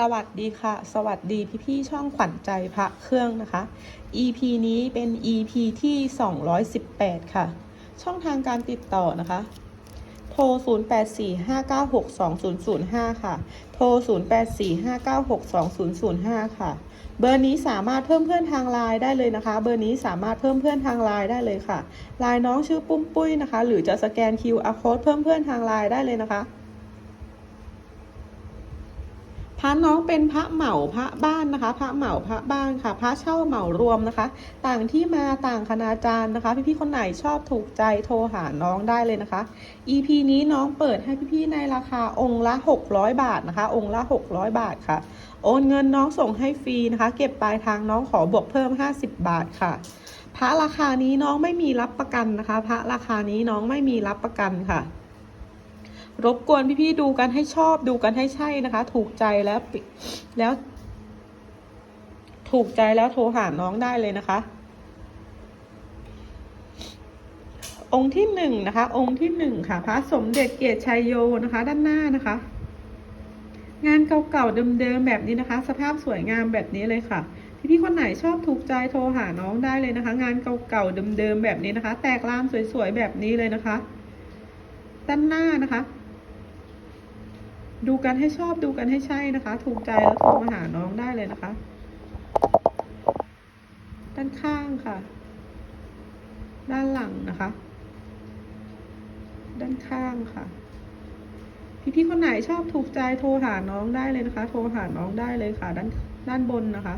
สวัสดีค่ะ สวัสดีพี่ๆช่องขวัญใจพระเครื่องนะคะ EP นี้เป็น EP ที่ 218 ค่ะ ช่องทางการติดต่อนะคะ โทร 0845962005 ค่ะ โทร 0845962005 ค่ะ เบอร์นี้สามารถเพิ่มเพื่อนทางไลน์ได้เลยนะคะ เบอร์นี้สามารถเพิ่มเพื่อนทางไลน์ได้เลยค่ะไลน์น้องชื่อปุ้มปุ้ยนะคะ หรือจะสแกน QR code เพิ่มเพื่อนทางไลน์ได้เลยนะคะ พ ระน้องเป็นพระเหมาพระบ้านนะคะ พระเหมาพระบ้านค่ะ พระเช่าเหมารวมนะคะ ต่างที่มาต่างคณาจารย์นะคะ พี่ๆคนไหนชอบถูกใจโทรหาน้องได้เลยนะคะ EP นี้น้องเปิดให้พี่ๆในราคาองค์ละ 600 บาทนะคะ องค์ละ 600 บาทค่ะ โอนเงินน้องส่งให้ฟรีนะคะ เก็บปลายทางน้องขอบวกเพิ่ม 50 บาทค่ะพระราคานี้น้องไม่มีรับประกันนะคะ พระราคานี้น้องไม่มีรับประกันค่ะ รบกวนพี่ๆดูกันให้ชอบดูกันให้ใช่นะคะ ถูกใจแล้วแล้ว ถูกใจแล้วโทรหาน้องได้เลยนะคะ องค์ที่หนึ่งนะคะ องค์ที่หนึ่งค่ะ พระสมเด็จเกียรติชัยโยนะคะ ด้านหน้านะคะ งานเก่าๆเดิมๆแบบนี้นะคะ สภาพสวยงามแบบนี้เลยค่ะพี่ๆคนไหนชอบถูกใจโทรหาน้องได้เลยนะคะ งานเก่าๆเดิมๆแบบนี้นะคะ แตกลานสวยๆแบบนี้เลยนะคะ ด้านหน้านะคะ ดูกันให้ชอบดูกันให้ใช่นะคะ ถูกใจแล้วโทรมาหาน้องได้เลยนะคะ ด้านข้างค่ะ ด้านหลังนะคะ ด้านข้างค่ะพี่ๆคนไหนชอบถูกใจโทรหาน้องได้เลยนะคะ โทรหาน้องได้เลยค่ะ ด้านด้านบนนะคะ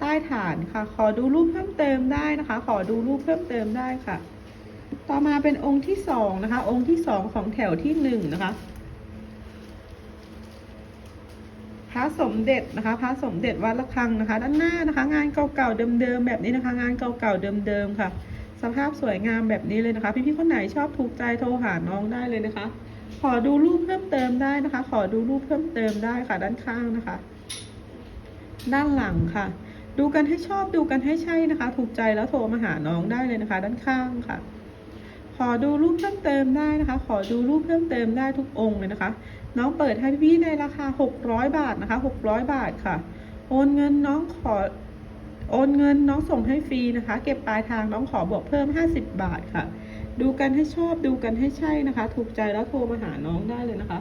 ใต้ฐานค่ะ ขอดูรูปเพิ่มเติมได้นะคะ ขอดูรูปเพิ่มเติมได้ค่ะ ต่อมาเป็นองค์ที่สองนะคะ องค์ที่สองของแถวที่หนึ่งนะคะ พ ระสมเด็จนะคะพระสมเด็จวัดระฆังนะคะ ด้านหน้านะคะ งานเก่าๆเดิมๆแบบนี้นะคะ งานเก่าๆเดิมๆค่ะ สภาพสวยงามแบบนี้เลยนะคะ พี่ๆคนไหนชอบถูกใจโทรหาน้องได้เลยนะคะ ขอดูรูปเพิ่มเติมได้นะคะ ขอดูรูปเพิ่มเติมได้ค่ะ ด้านข้างนะคะ ด้านหลังค่ะ ดูกันให้ชอบดูกันให้ใช่นะคะ ถูกใจแล้วโทรมาหาน้องได้เลยนะคะ ด้านข้างค่ะขอดูรูปเพิ่มเติมได้นะคะ ขอดูรูปเพิ่มเติมได้ทุกองค์เลยนะคะ น้องเปิดให้พี่ในราคา 600 บาทนะคะ 600 บาทค่ะ โอนเงินน้องขอ โอนเงินน้องส่งให้ฟรีนะคะ เก็บปลายทางน้องขอบวกเพิ่ม 50 บาทค่ะ ดูกันให้ชอบดูกันให้ใช่นะคะ ถูกใจแล้วโทรมาหาน้องได้เลยนะคะ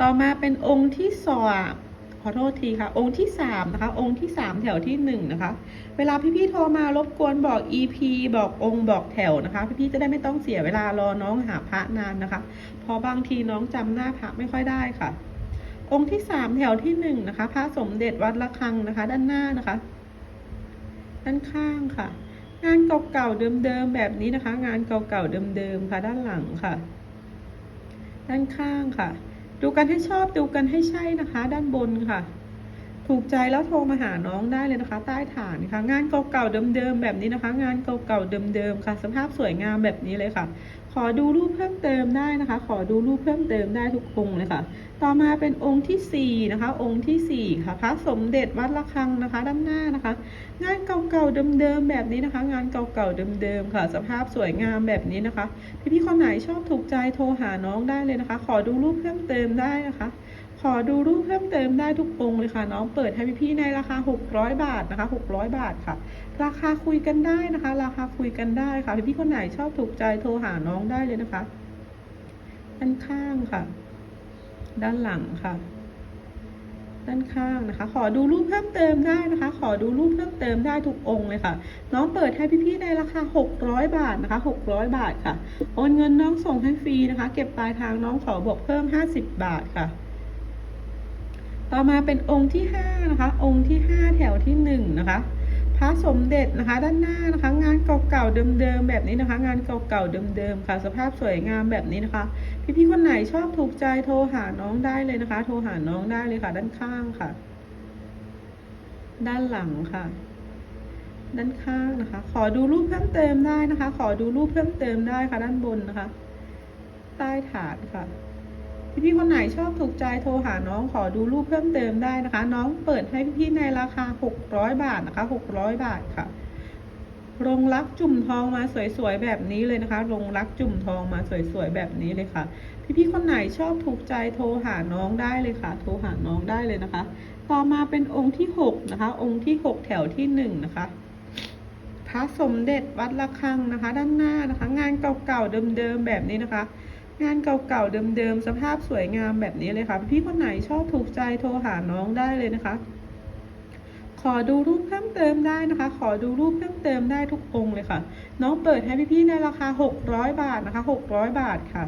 ต่อมาเป็นองค์ที่สอง ขอโทษทีค่ะ องค์ที่สามนะคะ องค์ที่สามแถวที่หนึ่งนะคะ เวลาพี่ๆโทรมารบกวนบอก EP บอกองค์บอกแถวนะคะ พี่ๆจะได้ไม่ต้องเสียเวลารอน้องหาพระนานนะคะ เพราะบางทีน้องจำหน้าพระไม่ค่อยได้ค่ะ องค์ที่สามแถวที่หนึ่งนะคะ พระสมเด็จวัดระฆังนะคะ ด้านหน้านะคะ ด้านข้างค่ะ งานเก่าๆเดิมๆแบบนี้นะคะ งานเก่าๆเดิมๆค่ะ ด้านหลังค่ะ ด้านข้างค่ะ ดูกันให้ชอบดูกันให้ใช่นะคะ ด้านบนค่ะ ถูกใจแล้วโทรมาหาน้องได้เลยนะคะ ใต้ฐานค่ะ งานเก่าๆเดิมๆแบบนี้นะคะ งานเก่าๆเดิมๆค่ะ สภาพสวยงามแบบนี้เลยค่ะ ขอดูรูปเพิ่มเติมได้นะคะ ขอดูรูปเพิ่มเติมได้ทุกองค์เลยค่ะ ต่อมาเป็นองค์ที่สี่นะคะ องค์ที่สี่ค่ะพระสมเด็จวัดระฆังนะคะ ด้านหน้านะคะ งานเก่าๆเดิมๆแบบนี้นะคะ งานเก่าๆเดิมๆค่ะ สภาพสวยงามแบบนี้นะคะ พี่ๆคนไหนชอบถูกใจโทรหาน้องได้เลยนะคะ ขอดูรูปเพิ่มเติมได้นะคะ ขอดูรูปเพิ่มเติมได้ทุกองค์เลยค่ะ น้องเปิดให้พี่ๆในราคา 600 บาทนะคะ 600 บาทค่ะ ราคาคุยกันได้นะคะ ราคาคุยกันได้ค่ะพี่ๆคนไหนชอบถูกใจโทรหาน้องได้เลยนะคะด้านข้างค่ะ ด้านหลังค่ะด้านข้างนะคะ ขอดูรูปเพิ่มเติมได้นะคะ ขอดูรูปเพิ่มเติมได้ทุกองค์เลยค่ะ น้องเปิดให้พี่ๆในราคา 600 บาทนะคะ 600 บาทค่ะ โอนเงินน้องส่งให้ฟรีนะคะ เก็บปลายทางน้องขอบวกเพิ่ม 50 บาทค่ะ ต่อมาเป็นองค์ที่ห้านะคะ องค์ที่ห้าแถวที่หนึ่งนะคะ พระสมเด็จนะคะ ด้านหน้านะคะ งานเก่าๆเดิมๆแบบนี้นะคะ งานเก่าๆเดิมๆค่ะ สภาพสวยงามแบบนี้นะคะ พี่ๆคนไหนชอบถูกใจโทรหาน้องได้เลยนะคะ โทรหาน้องได้เลยค่ะ ด้านข้างค่ะ ด้านหลังค่ะ ด้านข้างนะคะ ขอดูรูปเพิ่มเติมได้นะคะ ขอดูรูปเพิ่มเติมได้ค่ะ ด้านบนนะคะ ใต้ฐานค่ะ พี่ๆคนไหนชอบถูกใจโทรหาน้องขอดูรูปเพิ่มเติมได้นะคะ น้องเปิดให้พี่ๆในราคา 600 บาทนะคะ 600 บาทค่ะรงรักจุ่มทองมาสวยๆแบบนี้เลยนะคะรงรักจุ่มทองมาสวยๆแบบนี้เลยค่ะ พี่ๆคนไหนชอบถูกใจโทรหาน้องได้เลยค่ะ โทรหาน้องได้เลยนะคะ ต่อมาเป็นองค์ที่หกนะคะ องค์ที่หกแถวที่หนึ่งนะคะพระสมเด็จวัดระฆังนะคะ ด้านหน้านะคะ งานเก่าๆเดิมๆแบบนี้นะคะ งานเก่าๆเดิมๆสภาพสวยงามแบบนี้เลยค่ะ พี่คนไหนชอบถูกใจโทรหาน้องได้เลยนะคะ ขอดูรูปเพิ่มเติมได้นะคะ ขอดูรูปเพิ่มเติมได้ทุกองค์เลยค่ะ น้องเปิดให้พี่ๆในราคา 600 บาทนะคะ 600 บาทค่ะ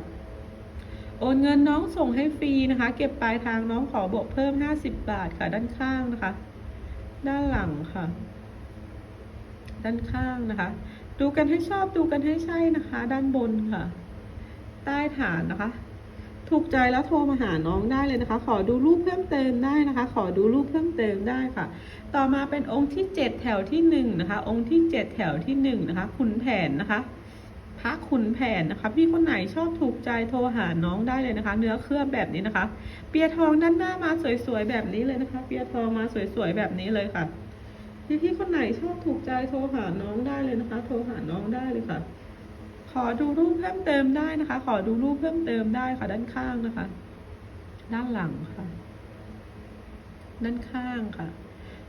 โอนเงินน้องส่งให้ฟรีนะคะ เก็บปลายทางน้องขอบวกเพิ่ม 50 บาทค่ะ ด้านข้างนะคะ ด้านหลังค่ะ ด้านข้างนะคะ ดูกันให้ชอบดูกันให้ใช่นะคะ ด้านบนค่ะ ใต้ฐานนะคะ ถูกใจแล้วโทรมาหาน้องได้เลยนะคะ ขอดูรูปเพิ่มเติมได้นะคะ ขอดูรูปเพิ่มเติมได้ค่ะ ต่อมาเป็นองค์ที่เจ็ดแถวที่หนึ่งนะคะ องค์ที่เจ็ดแถวที่หนึ่งนะคะขุนแผนนะคะพระขุนแผนนะคะ พี่คนไหนชอบถูกใจโทรหาน้องได้เลยนะคะ เนื้อเคลือบแบบนี้นะคะ เปียทองด้านหน้ามาสวยๆแบบนี้เลยนะคะ เปียทองมาสวยๆแบบนี้เลยค่ะพี่พี่ๆคนไหนชอบถูกใจโทรหาน้องได้เลยนะคะ โทรหาน้องได้เลยค่ะ อดูรูปเพิ่มเติมได้นะคะ ขอดูรูปเพิ่มเติมได้ค่ะด้านข้างนะคะ ด้านหลังค่ะ ด้านข้างค่ะ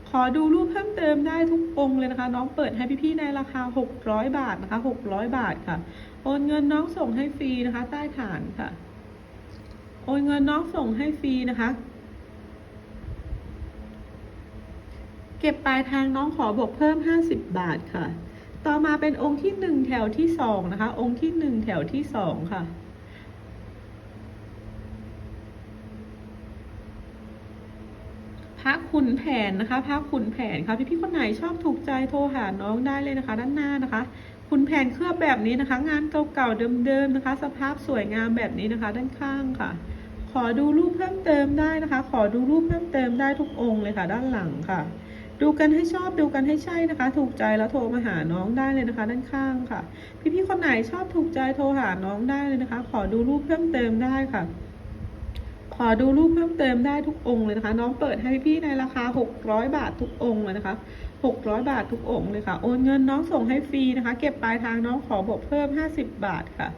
ขอดูรูปเพิ่มเติมได้ทุกองเลยนะคะ น้องเปิดให้พี่ๆในราคา 600 บาทนะคะ 600 บาทค่ะ โอนเงินน้องส่งให้ฟรีนะคะ ใต้ฐานค่ะ โอนเงินน้องส่งให้ฟรีนะคะเก็บปลายทางน้องขอบวกเพิ่ม 50 บาทค่ะ ต่อมาเป็นองค์ที่หนึ่งแถวที่สองนะคะ องค์ที่หนึ่งแถวที่สองค่ะ พระขุนแผนนะคะ พระขุนแผนค่ะ พี่ๆคนไหนชอบถูกใจโทรหาน้องได้เลยนะคะ ด้านหน้านะคะขุนแผนเคลือบแบบนี้นะคะ งานเก่าๆเดิมๆนะคะ สภาพสวยงามแบบนี้นะคะ ด้านข้างค่ะ ขอดูรูปเพิ่มเติมได้นะคะ ขอดูรูปเพิ่มเติมได้ทุกองค์เลยค่ะ ด้านหลังค่ะ ดูกันให้ชอบดูกันให้ใช่นะคะ ถูกใจแล้วโทรมาหาน้องได้เลยนะคะ ด้านข้างค่ะ พี่ๆคนไหนชอบถูกใจโทรหาน้องได้เลยนะคะ ขอดูรูปเพิ่มเติมได้ค่ะ ขอดูรูปเพิ่มเติมได้ทุกองค์เลยนะคะ น้องเปิดให้พี่ๆในราคา 600 บาททุกองค์เลยนะคะ 600 บาททุกองค์เลยค่ะ โอนเงินน้องส่งให้ฟรีนะคะ เก็บปลายทางน้องขอบวกเพิ่ม 50 บาทค่ะ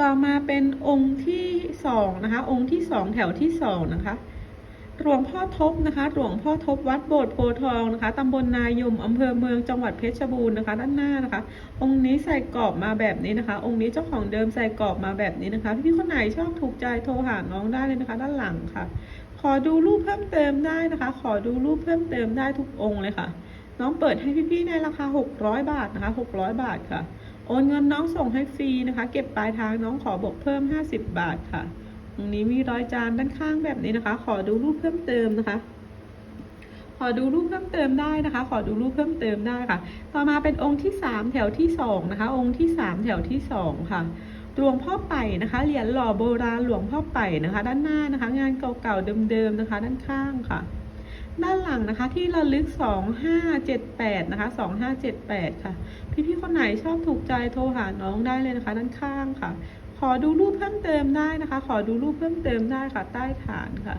ต่อมาเป็นองค์ที่สองนะคะ องค์ที่สองแถวที่สองนะคะ หลวงพ่อทบนะคะ หลวงพ่อทบวัดโบสถ์โพทองนะคะตำบลนายมอำเภอเมืองจังหวัดเพชรบูรณ์นะคะ ด้านหน้านะคะ องค์นี้ใส่กรอบมาแบบนี้นะคะ องค์นี้เจ้าของเดิมใส่กรอบมาแบบนี้นะคะ พี่ๆคนไหนชอบถูกใจโทรหาน้องได้เลยนะคะ ด้านหลังค่ะ ขอดูรูปเพิ่มเติมได้นะคะ ขอดูรูปเพิ่มเติมได้ทุกองค์เลยค่ะ น้องเปิดให้พี่ๆในราคา 600 บาทนะคะ 600 บาทค่ะ โอนเงินน้องส่งให้ฟรีนะคะ เก็บปลายทางน้องขอบวกเพิ่ม 50 บาทค่ะ ตรงนี้มีรอยจานด้านข้างแบบนี้นะคะ ขอดูรูปเพิ่มเติมนะคะ ขอดูรูปเพิ่มเติมได้นะคะ ขอดูรูปเพิ่มเติมได้ค่ะ ต่อมาเป็นองค์ที่สามแถวที่สองนะคะ องค์ที่สามแถวที่สองค่ะหลวงพ่อไป่นะคะ เหรียญหล่อโบราณหลวงพ่อไป่นะคะ ด้านหน้านะคะ งานเก่าๆเดิมๆนะคะ ด้านข้างค่ะ ด้านหลังนะคะที่ระลึก 2578 นะคะ 2578 ค่ะ พี่ๆคนไหนชอบถูกใจโทรหาน้องได้เลยนะคะ ด้านข้างค่ะ ขอดูรูปเพิ่มเติมได้นะคะ ขอดูรูปเพิ่มเติมได้ค่ะ ใต้ฐานค่ะ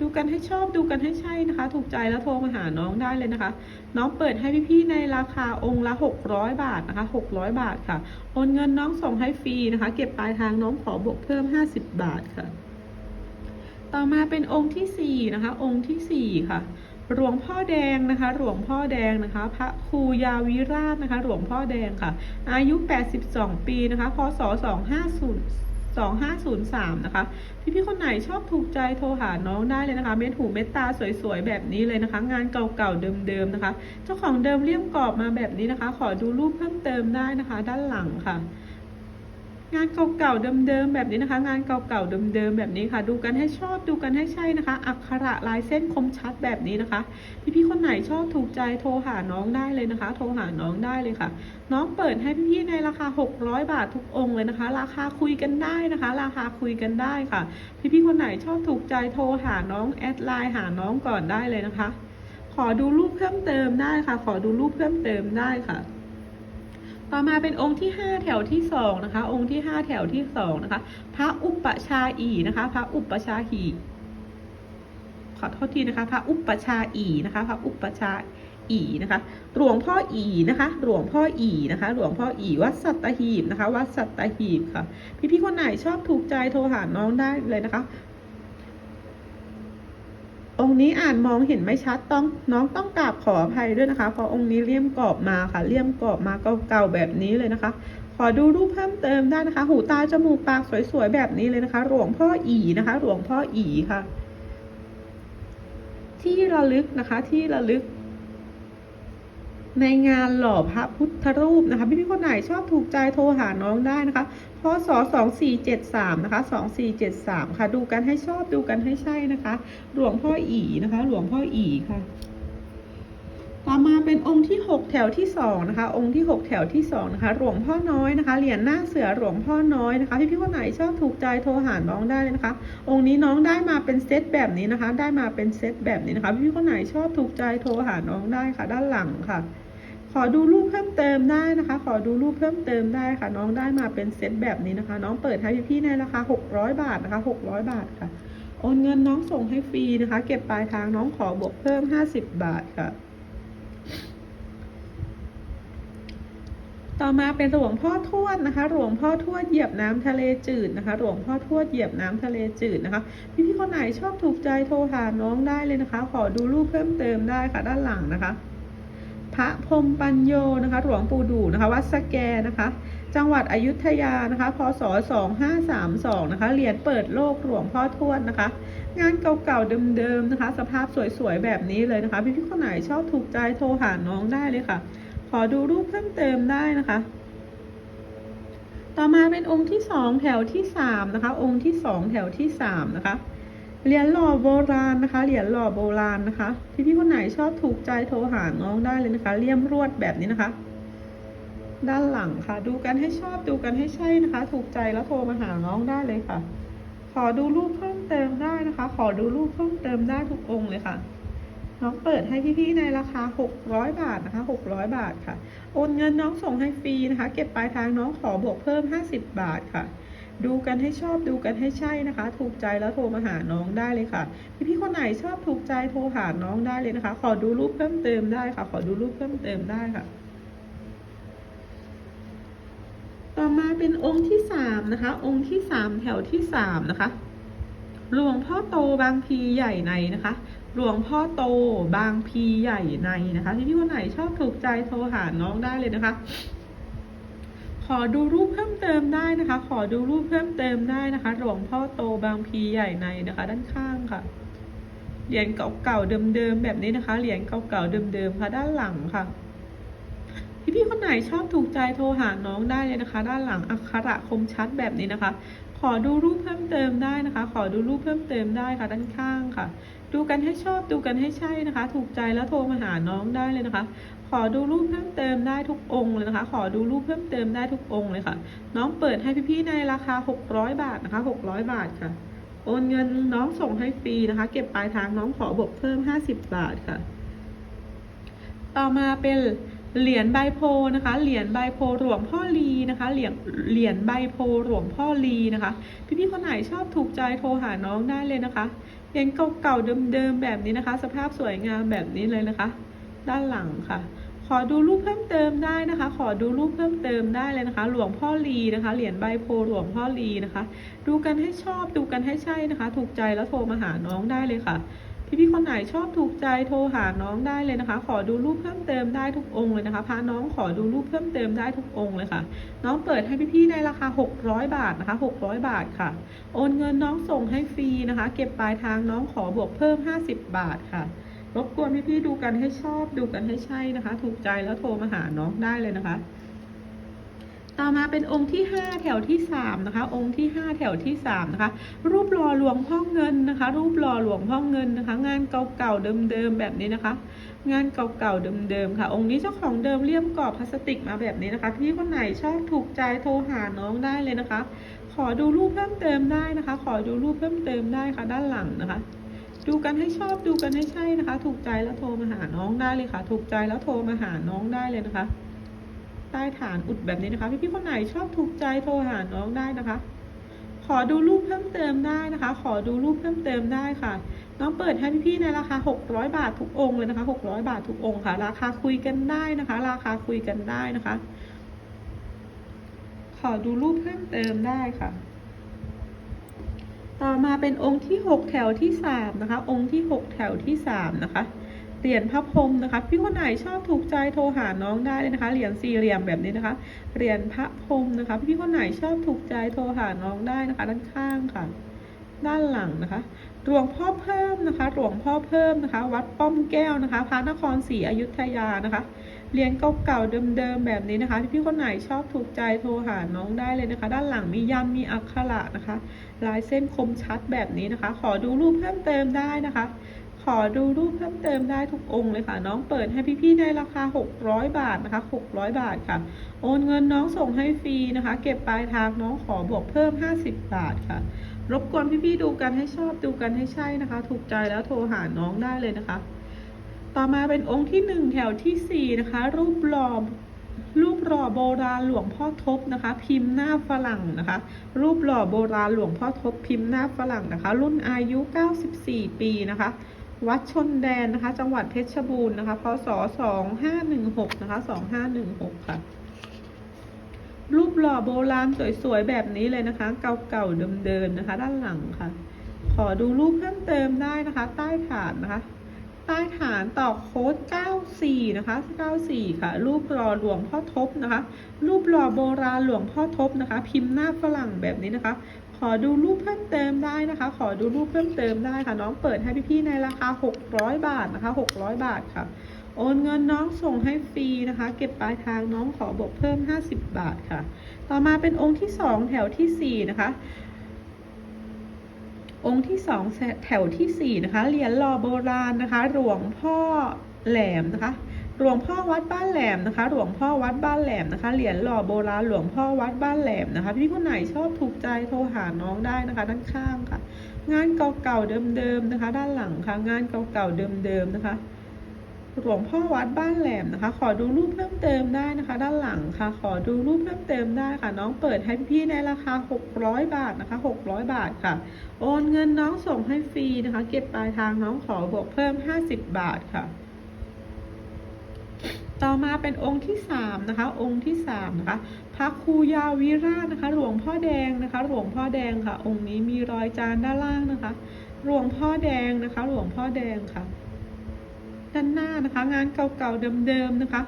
ดูกันให้ชอบดูกันให้ใช่นะคะ ถูกใจแล้วโทรมาหาน้องได้เลยนะคะ น้องเปิดให้พี่ๆในราคาองค์ละ 600 บาทนะคะ 600 บาทค่ะ โอนเงินน้องส่งให้ฟรีนะคะ เก็บปลายทางน้องขอบวกเพิ่ม 50 บาทค่ะ ต่อมาเป็นองค์ที่สี่นะคะ องค์ที่สี่ค่ะ หลวงพ่อแดงนะคะ หลวงพ่อแดงนะคะ พระครูยาวิราชนะคะ หลวงพ่อแดงค่ะ อายุ 82 ปีนะคะ พศ 250 2503 นะคะ พี่ๆคนไหนชอบถูกใจโทรหาน้องได้เลยนะคะ เม็ดหูเม็ดตาสวยๆ แบบนี้เลยนะคะ งานเก่าๆเดิมๆนะคะ เจ้าของเดิมเลี่ยมกรอบมาแบบนี้นะคะ ขอดูรูปเพิ่มเติมได้นะคะ ด้านหลังค่ะ งานเก่าๆเดิมๆแบบนี้นะคะ งานเก่าๆเดิมๆแบบนี้ค่ะ ดูกันให้ชอบดูกันให้ใช่นะคะ อักขระลายเส้นคมชัดแบบนี้นะคะ พี่ๆคนไหนชอบถูกใจโทรหาน้องได้เลยนะคะ โทรหาน้องได้เลยค่ะ น้องเปิดให้พี่ๆในราคา 600 บาททุกองค์เลยนะคะ ราคาคุยกันได้นะคะ ราคาคุยกันได้ค่ะ พี่ๆคนไหนชอบถูกใจโทรหาน้องแอดไลน์หาน้องก่อนได้เลยนะคะ ขอดูรูปเพิ่มเติมได้ค่ะ ขอดูรูปเพิ่มเติมได้ค่ะ ต่อมาเป็นองค์ที่ 5 แถวที่สองนะคะ องค์ที่ 5 แถวที่สองนะคะ พระอุปชาอีนะคะ พระอุปชาหีขอโทษทีนะคะ พระอุปชาอีนะคะ พระอุปชาอีนะคะ หลวงพ่ออีนะคะ หลวงพ่ออีนะคะ หลวงพ่ออีวัดสัตหีบนะคะ วัดสัตหีบค่ะ พี่ๆคนไหนชอบถูกใจโทรหาน้องได้เลยนะคะ องค์นี้อ่านมองเห็นไม่ชัดต้องน้องต้องกราบขออภัยด้วยนะคะ เพราะองค์นี้เลี่ยมกรอบมาค่ะเลี่ยมกรอบมาเก่าๆแบบนี้เลยนะคะ ขอดูรูปเพิ่มเติมได้นะคะ หูตาจมูกปากสวยๆแบบนี้เลยนะคะ หลวงพ่ออีนะคะ หลวงพ่ออีค่ะ ที่ระลึกนะคะที่ระลึก ในงานหล่อพระพุทธรูปนะคะ พี่ๆคนไหนชอบถูกใจโทรหาน้องได้นะคะพศสองสี่เจ็ดสามนะคะสองสี่เจ็ดสามค่ะ ดูกันให้ชอบดูกันให้ใช่นะคะ หลวงพ่ออีนะคะ หลวงพ่ออีค่ะ ต่อมาเป็นองค์ที่หกแถวที่สองนะคะ องค์ที่หกแถวที่สองนะคะ หลวงพ่อน้อยนะคะ เหรียญหน้าเสือหลวงพ่อน้อยนะคะ พี่ๆคนไหนชอบถูกใจโทรหาน้องได้เลยนะคะ องค์นี้น้องได้มาเป็นเซตแบบนี้นะคะ ได้มาเป็นเซตแบบนี้นะคะ พี่ๆคนไหนชอบถูกใจโทรหาน้องได้ค่ะ ด้านหลังค่ะ ขอดูรูปเพิ่มเติมได้นะคะ ขอดูรูปเพิ่มเติมได้ค่ะ น้องได้มาเป็นเซตแบบนี้นะคะ น้องเปิดให้พี่ๆในราคา600 บาทนะคะ 600 บาทค่ะ โอนเงินน้องส่งให้ฟรีนะคะ เก็บปลายทางน้องขอบวกเพิ่ม 50 บาทค่ะ ต่อมาเป็นหลวงพ่อทวดนะคะ หลวงพ่อทวดเหยียบน้ำทะเลจืดนะคะ หลวงพ่อทวดเหยียบน้ำทะเลจืดนะคะ พี่ๆคนไหนชอบถูกใจโทรหาน้องได้เลยนะคะ ขอดูรูปเพิ่มเติมได้ค่ะด้านหลังนะคะ พระพรมปัญโยนะคะ หลวงปู่ดูนะคะ วัดสแกนะคะ จังหวัดอยุธยานะคะ พศ 2532 นะคะ เหรียญเปิดโลกหลวงพ่อทวดนะคะ งานเก่าๆเดิมๆนะคะ สภาพสวยๆแบบนี้เลยนะคะ พี่ๆคนไหนชอบถูกใจโทรหาน้องได้เลยค่ะ ขอดูรูปเพิ่มเติมได้นะคะ ต่อมาเป็นองค์ที่สองแถวที่สามนะคะ องค์ที่สองแถวที่สามนะคะเหรียญหล่อโบราณนะคะ เหรียญหล่อโบราณนะคะ พี่พี่ๆคนไหนชอบถูกใจโทรหาน้องได้เลยนะคะ เลี่ยมรวดแบบนี้นะคะ ด้านหลังค่ะ ดูกันให้ชอบดูกันให้ใช่นะคะ ถูกใจแล้วโทรมาหาน้องได้เลยค่ะ ขอดูรูปเพิ่มเติมได้นะคะ ขอดูรูปเพิ่มเติมได้ทุกองค์เลยค่ะ น้องเปิดให้พี่ๆในราคา 600 บาทนะคะ 600 บาทค่ะ โอนเงินน้องส่งให้ฟรีนะคะ เก็บปลายทางน้องขอบวกเพิ่ม 50 บาทค่ะ ดูกันให้ชอบดูกันให้ใช่นะคะ ถูกใจแล้วโทรมาหาน้องได้เลยค่ะ พี่ๆคนไหนชอบถูกใจโทรหาน้องได้เลยนะคะ ขอดูรูปเพิ่มเติมได้ค่ะ ขอดูรูปเพิ่มเติมได้ค่ะต่อมาเป็นองค์ที่สามนะคะ องค์ที่สามแถวที่สามนะคะ หลวงพ่อโตบางพีใหญ่ในนะคะ หลวงพ่อโตบางพีใหญ่ในนะคะที่พี่คนไหนชอบถูกใจโทรหาน้องได้เลยนะคะ ขอดูรูปเพิ่มเติมได้นะคะ ขอดูรูปเพิ่มเติมได้นะคะ หลวงพ่อโตบางพีใหญ่ในนะคะ ด้านข้างค่ะเหรียญเก่าๆเดิมๆแบบนี้นะคะ เหรียญเก่าๆเดิมๆค่ะ ด้านหลังค่ะพี่ๆคนไหนชอบถูกใจโทรหาน้องได้เลยนะคะ ด้านหลังอักขระคมชัดแบบนี้นะคะ ขอดูรูปเพิ่มเติมได้นะคะ ขอดูรูปเพิ่มเติมได้ค่ะ ด้านข้างค่ะ ดูกันให้ชอบดูกันให้ใช่นะคะ ถูกใจแล้วโทรมาหาน้องได้เลยนะคะ ขอดูรูปเพิ่มเติมได้ทุกองค์เลยนะคะ ขอดูรูปเพิ่มเติมได้ทุกองค์เลยค่ะ น้องเปิดให้พี่ๆในราคา 600 บาทนะคะ 600 บาทค่ะ โอนเงินน้องส่งให้ฟรีนะคะ เก็บปลายทางน้องขอบวกเพิ่ม 50 บาทค่ะ ต่อมาเป็น เหรียญใบโพนะคะ เหรียญใบโพหลวงพ่อลีนะคะ เหรียญ เหรียญใบโพหลวงพ่อลีนะคะ พี่ๆคนไหนชอบถูกใจโทรหาน้องได้เลยนะคะ เหรียญเก่าๆเดิมๆแบบนี้นะคะ สภาพสวยงามแบบนี้เลยนะคะ ด้านหลังค่ะ ขอดูรูปเพิ่มเติมได้นะคะ ขอดูรูปเพิ่มเติมได้เลยนะคะ หลวงพ่อลีนะคะ เหรียญใบโพหลวงพ่อลีนะคะ ดูกันให้ชอบ ดูกันให้ใช่นะคะ ถูกใจแล้วโทรมาหาน้องได้เลยค่ะ พี่ๆคนไหนชอบถูกใจโทรหาน้องได้เลยนะคะ ขอดูรูปเพิ่มเติมได้ทุกองค์เลยนะคะพาน้องขอดูรูปเพิ่มเติมได้ทุกองค์เลยค่ะ น้องเปิดให้พี่ๆในราคา 600 บาทนะคะ 600 บาทค่ะ โอนเงินน้องส่งให้ฟรีนะคะ เก็บปลายทางน้องขอบวกเพิ่ม 50 บาทค่ะรบกวนพี่ๆดูกันให้ชอบดูกันให้ใช่นะคะ ถูกใจแล้วโทรมาหาน้องได้เลยนะคะ ต่อมาเป็นองค์ที่ 5 แถวที่ 3 นะคะ องค์ที่ 5 แถวที่ 3 นะคะ รูปหล่อหลวงพ่อเงินนะคะ รูปหล่อหลวงพ่อเงินนะคะ งานเก่าๆเดิมๆแบบนี้นะคะ งานเก่าๆเดิมๆค่ะ องค์นี้เจ้าของเดิมเลี่ยมกรอบพลาสติกมาแบบนี้นะคะ พี่คนไหนชอบถูกใจโทรหาน้องได้เลยนะคะ ขอดูรูปเพิ่มเติมได้นะคะ ขอดูรูปเพิ่มเติมได้ค่ะด้านหลังนะคะดูกันให้ชอบดูกันให้ใช่นะคะ ถูกใจแล้วโทรมาหาน้องได้เลยค่ะ ถูกใจแล้วโทรมาหาน้องได้เลยนะคะ ใต้ฐานอุดแบบนี้นะคะ พี่ๆคนไหนชอบถูกใจโทรหาน้องได้นะคะ ขอดูรูปเพิ่มเติมได้นะคะ ขอดูรูปเพิ่มเติมได้ค่ะ น้องเปิดให้พี่ๆในราคา 600 บาททุกองค์เลยนะคะ 600 บาททุกองค์ค่ะ ราคาคุยกันได้นะคะ ราคาคุยกันได้นะคะ ขอดูรูปเพิ่มเติมได้ค่ะต่อมาเป็นองค์ที่ 6 แถวที่ 3 นะคะ องค์ที่ 6 แถวที่ 3 นะคะ เหรียญพระพรมนะคะ พี่คนไหนชอบถูกใจโทรหาน้องได้เลยนะคะ เหรียญสี่เหลี่ยมแบบนี้นะคะ เหรียญพระพรมนะคะ พี่คนไหนชอบถูกใจโทรหาน้องได้นะคะ ด้านข้างค่ะ ด้านหลังนะคะหลวงพ่อเพิ่มนะคะ หลวงพ่อเพิ่มนะคะ วัดป้อมแก้วนะคะ พระนครศรีอยุธยานะคะเหรียญเก่าๆเดิมๆแบบนี้นะคะ พี่คนไหนชอบถูกใจโทรหาน้องได้เลยนะคะ ด้านหลังมียันมีอักขระนะคะ ลายเส้นคมชัดแบบนี้นะคะ ขอดูรูปเพิ่มเติมได้นะคะ อดูรูปเพิ่มเติมได้ทุกองค์เลยค่ะ น้องเปิดให้พี่ๆในราคา 600 บาทนะคะ 600 บาทค่ะ โอนเงินน้องส่งให้ฟรีนะคะ เก็บปลายทางน้องขอบวกเพิ่ม 50 บาทค่ะ รบกวนพี่ๆดูกันให้ชอบดูกันให้ใช่นะคะ ถูกใจแล้วโทรหาน้องได้เลยนะคะ ต่อมาเป็นองค์ที่หนึ่งแถวที่สี่นะคะ รูปหล่อรูปหล่อโบราณหลวงพ่อทบนะคะ พิมพ์หน้าฝรั่งนะคะ รูปหล่อโบราณหลวงพ่อทบพิมพ์หน้าฝรั่งนะคะ รุ่นอายุ 94 ปีนะคะ วัดชนแดนนะคะ จังหวัดเพชรบูรณ์นะคะพศ2516นะคะ2516ค่ะ รูปหล่อโบราณสวยๆแบบนี้เลยนะคะ เก่าๆเดิมๆนะคะ ด้านหลังค่ะ ขอดูรูปเพิ่มเติมได้นะคะ ใต้ฐานนะคะ ใต้ฐานต่อโค้ด 94 นะคะ 94 ค่ะ รูปหล่อหลวงพ่อทบนะคะ รูปหล่อโบราณหลวงพ่อทบนะคะ พิมพ์หน้าฝรั่งแบบนี้นะคะ ขอดูรูปเพิ่มเติมได้นะคะ ขอดูรูปเพิ่มเติมได้ค่ะ น้องเปิดให้พี่ๆในราคา 600 บาทนะคะ600 บาทค่ะ โอนเงินน้องส่งให้ฟรีนะคะ เก็บปลายทางน้องขอบวกเพิ่ม 50 บาทค่ะ ต่อมาเป็นองค์ที่ 2 แถวทีสี่4 นะคะองค์ที่สองแถวที่สี่นะคะเหรียญหล่อโบราณนะคะ หลวงพ่อแหลมนะคะ หลวงพ่อวัดบ้านแหลมนะคะ หลวงพ่อวัดบ้านแหลมนะคะ เหรียญหล่อโบราณหลวงพ่อวัดบ้านแหลมนะคะ พี่คนไหนชอบถูกใจโทรหาน้องได้นะคะด้านข้างค่ะ งานเก่าๆเดิมๆนะคะ ด้านหลังค่ะ งานเก่าๆเดิมๆนะคะหลวงพ่อวัดบ้านแหลมนะคะ ขอดูรูปเพิ่มเติมได้นะคะ ด้านหลังค่ะ ขอดูรูปเพิ่มเติมได้ค่ะ น้องเปิดให้พี่ในราคา 600 บาทนะคะ 600 บาทค่ะ โอนเงินน้องส่งให้ฟรีนะคะ เก็บปลายทางน้องขอบวกเพิ่ม 50 บาทค่ะ ต่อมาเป็นองค์ที่สามนะคะ องค์ที่สามนะคะพระครูยาวิราชนะคะ หลวงพ่อแดงนะคะ หลวงพ่อแดงค่ะ องค์นี้มีรอยจานด้านล่างนะคะ หลวงพ่อแดงนะคะ หลวงพ่อแดงค่ะ ด้านหน้านะคะ งานเก่าๆเดิมๆนะคะ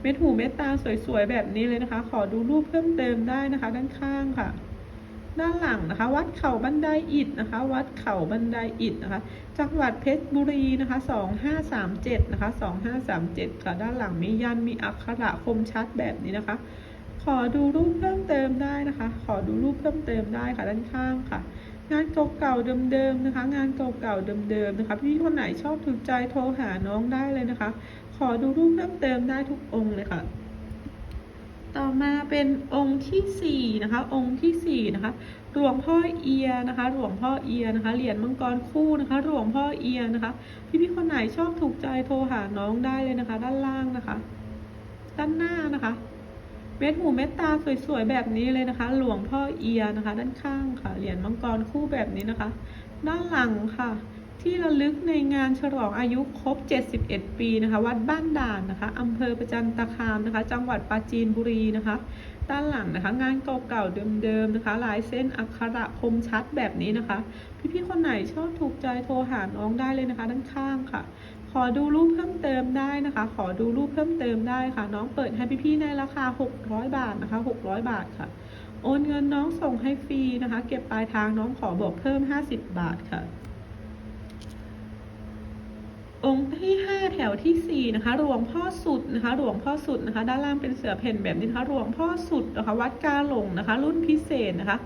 เม็ดหูเม็ดตาสวยๆแบบนี้เลยนะคะ ขอดูรูปเพิ่มเติมได้นะคะ ด้านข้างค่ะ ด้านหลังนะคะ วัดเขาบันไดอิฐนะคะ วัดเขาบันไดอิฐนะคะ จังหวัดเพชรบุรีนะคะสองห้าสามเจ็ดนะคะสองห้าสามเจ็ดค่ะด้านหลังมียันมีอักขระคมชัดแบบนี้นะคะ ขอดูรูปเพิ่มเติมได้นะคะ ขอดูรูปเพิ่มเติมได้ค่ะด้านข้างค่ะงานเก่าๆเดิมๆนะคะ งานเก่าๆเดิมๆนะคะพี่คนไหนชอบถูกใจโทรหาน้องได้เลยนะคะ ขอดูรูปเพิ่มเติมได้ทุกองค์เลยค่ะ ต่อมาเป็นองค์ที่สี่นะคะ องค์ที่สี่นะคะ หลวงพ่อเอียนะคะ หลวงพ่อเอียนะคะ เหรียญมังกรคู่นะคะ หลวงพ่อเอียนะคะ พี่พี่ๆคนไหนชอบถูกใจโทรหาน้องได้เลยนะคะ ด้านล่างนะคะ ด้านหน้านะคะ เม็ดหูเม็ดตาสวยๆแบบนี้เลยนะคะ หลวงพ่อเอียนะคะ ด้านข้างค่ะ เหรียญมังกรคู่แบบนี้นะคะ ด้านหลังค่ะ ที่ระลึกในงานฉลองอายุครบ 71 ปีนะคะ วัดบ้านด่านนะคะอำเภอประจันตคามนะคะ จังหวัดปราจีนบุรีนะคะ ด้านหลังนะคะ งานเก่าๆเดิมๆนะคะ ลายเส้นอักขระคมชัดแบบนี้นะคะ พี่ๆคนไหนชอบถูกใจโทรหาน้องได้เลยนะคะ ด้านข้างค่ะ ขอดูรูปเพิ่มเติมได้นะคะ ขอดูรูปเพิ่มเติมได้ค่ะ น้องเปิดให้พี่ๆในราคา 600 บาทนะคะ 600 บาทค่ะ โอนเงินน้องส่งให้ฟรีนะคะ เก็บปลายทางน้องขอบอกเพิ่ม 50 บาทค่ะ องค์ที่ 5 แถวทีสี่ 4 นะคะ หลวงพ่อสุดนะคะ หลวงพ่อสุดนะคะ ด้านล่างเป็นเสือเพ่นแบบนี้นะคะ หลวงพ่อสุดนะคะ วัดกาหลงนะคะ รุ่นพิเศษนะคะ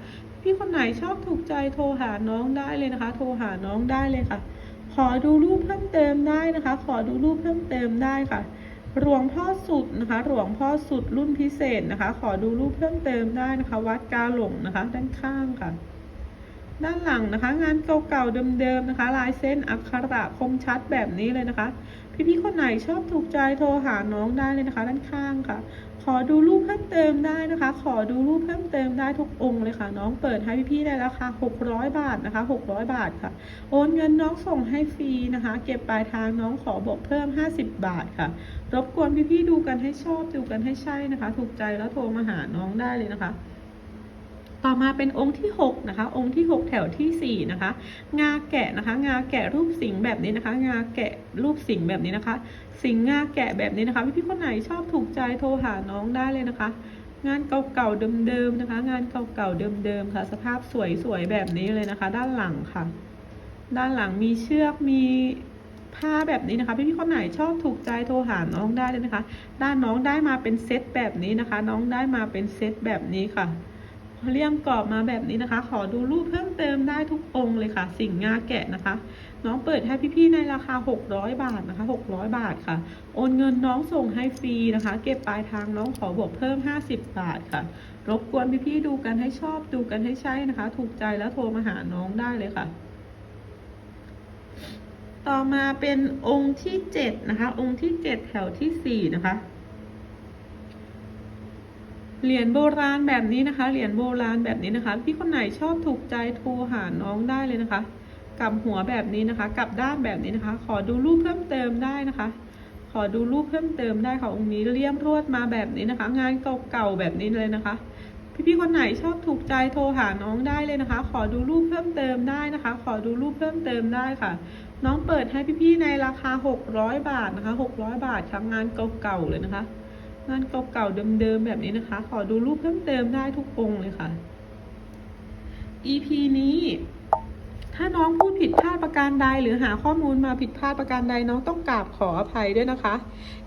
พี่คนไหนชอบถูกใจโทรหาน้องได้เลยนะคะ โทรหาน้องได้เลยค่ะ ขอดูรูปเพิ่มเติมได้นะคะ ขอดูรูปเพิ่มเติมได้ค่ะหลวงพ่อสุดนะคะ หลวงพ่อสุดรุ่นพิเศษนะคะ ขอดูรูปเพิ่มเติมได้นะคะ วัดกาหลงนะคะ ด้านข้างค่ะ ด้านหลังนะคะ งานเก่าๆเดิมๆนะคะ ลายเส้นอักขระคมชัดแบบนี้เลยนะคะ พี่ๆคนไหนชอบถูกใจโทรหาน้องได้เลยนะคะ ด้านข้างค่ะ ขอดูรูปเพิ่มเติมได้นะคะ ขอดูรูปเพิ่มเติมได้ทุกองค์เลยค่ะ น้องเปิดให้พี่ๆได้ราคา600 บาทนะคะ600 บาทค่ะ โอนเงินน้องส่งให้ฟรีนะคะ เก็บปลายทางน้องขอบวกเพิ่ม 50 บาทค่ะ รบกวนพี่ๆดูกันให้ชอบดูกันให้ใช่นะคะ ถูกใจแล้วโทรมาหาน้องได้เลยนะคะ ต่อมาเป็นองค์ที่ 6 นะคะ องค์ที่ 6 แถวทีสี่4 นะคะ งาแกะนะคะ งาแกะรูปสิงห์แบบนี้นะคะ งาแกะรูปสิงห์แบบนี้นะคะ สิงห์งาแกะแบบนี้นะคะพี่ๆคนไหนชอบถูกใจโทรหาน้องได้เลยนะคะ งานเก่าๆเดิมๆนะคะ งานเก่าๆเดิมๆค่ะ สภาพสวยๆแบบนี้เลยนะคะ ด้านหลังค่ะ ด้านหลังมีเชือกมีผ้าแบบนี้นะคะพี่ๆคนไหนชอบถูกใจโทรหาน้องได้เลยนะคะ ด้านน้องได้มาเป็นเซตแบบนี้นะคะ น้องได้มาเป็นเซตแบบนี้ค่ะ เลี่ยมกรอบมาแบบนี้นะคะ ขอดูรูปเพิ่มเติมได้ทุกองค์เลยค่ะ สิ่งงาแกะนะคะ น้องเปิดให้พี่ๆในราคา 600 บาทนะคะ 600 บาทค่ะ โอนเงินน้องส่งให้ฟรีนะคะ เก็บปลายทางน้องขอบวกเพิ่ม 50 บาทค่ะ รบกวนพี่ๆดูกันให้ชอบดูกันให้ใช่นะคะ ถูกใจแล้วโทรมาหาน้องได้เลยค่ะ ต่อมาเป็นองค์ที่ 7 นะคะ องค์ที่ 7 แถวทีสี่4 นะคะ เหรียญโบราณแบบนี้นะคะ เหรียญโบราณแบบนี้นะคะ พี่คนไหนชอบถูกใจโทรหาน้องได้เลยนะคะกลับหัวแบบนี้นะคะกลับด้านแบบนี้นะคะ ขอดูรูปเพิ่มเติมได้นะคะ ขอดูรูปเพิ่มเติมได้ค่ะองค์นี้เลี่ยมรวดมาแบบนี้นะคะ งานเก่าๆแบบนี้เลยนะคะ พี่ๆคนไหนชอบถูกใจโทรหาน้องได้เลยนะคะ ขอดูรูปเพิ่มเติมได้นะคะ ขอดูรูปเพิ่มเติมได้ค่ะ น้องเปิดให้พี่ๆในราคา 600 บาทนะคะ 600 บาทค่ะงานเก่าๆเลยนะคะ งานเก่าๆเดิมๆแบบนี้นะคะ ขอดูรูปเพิ่มเติมได้ทุกองเลยค่ะ EP นี้ ถ้าน้องพูดผิดพลาดประการใด หรือหาข้อมูลมาผิดพลาดประการใดน้องต้องกราบขออภัยด้วยนะคะ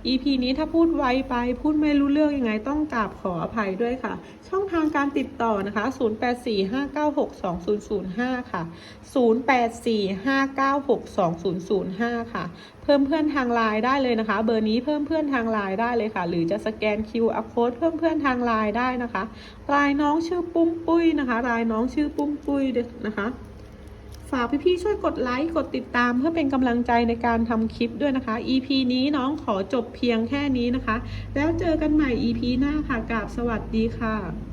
EP นี้ถ้าพูดไวไปพูดไม่รู้เรื่องยังไงต้องกราบขออภัยด้วยค่ะ ช่องทางการติดต่อนะคะ 0845962005 ค่ะ 0845962005 ค่ะ เพิ่มเพื่อนทางไลน์ได้เลยนะคะ เบอร์นี้เพิ่มเพื่อนทางไลน์ได้เลยค่ะ หรือจะสแกน QR code เพิ่มเพื่อนทางไลน์ได้นะคะไลน์น้องชื่อปุ้มปุ้ยนะคะไลน์น้องชื่อปุ้มปุ้ยนะคะ ฝากพี่ๆช่วยกดไลค์กดติดตามเพื่อเป็นกำลังใจในการทำคลิปด้วยนะคะ EP นี้น้องขอจบเพียงแค่นี้นะคะ แล้วเจอกันใหม่ EP หน้าค่ะกราบสวัสดีค่ะ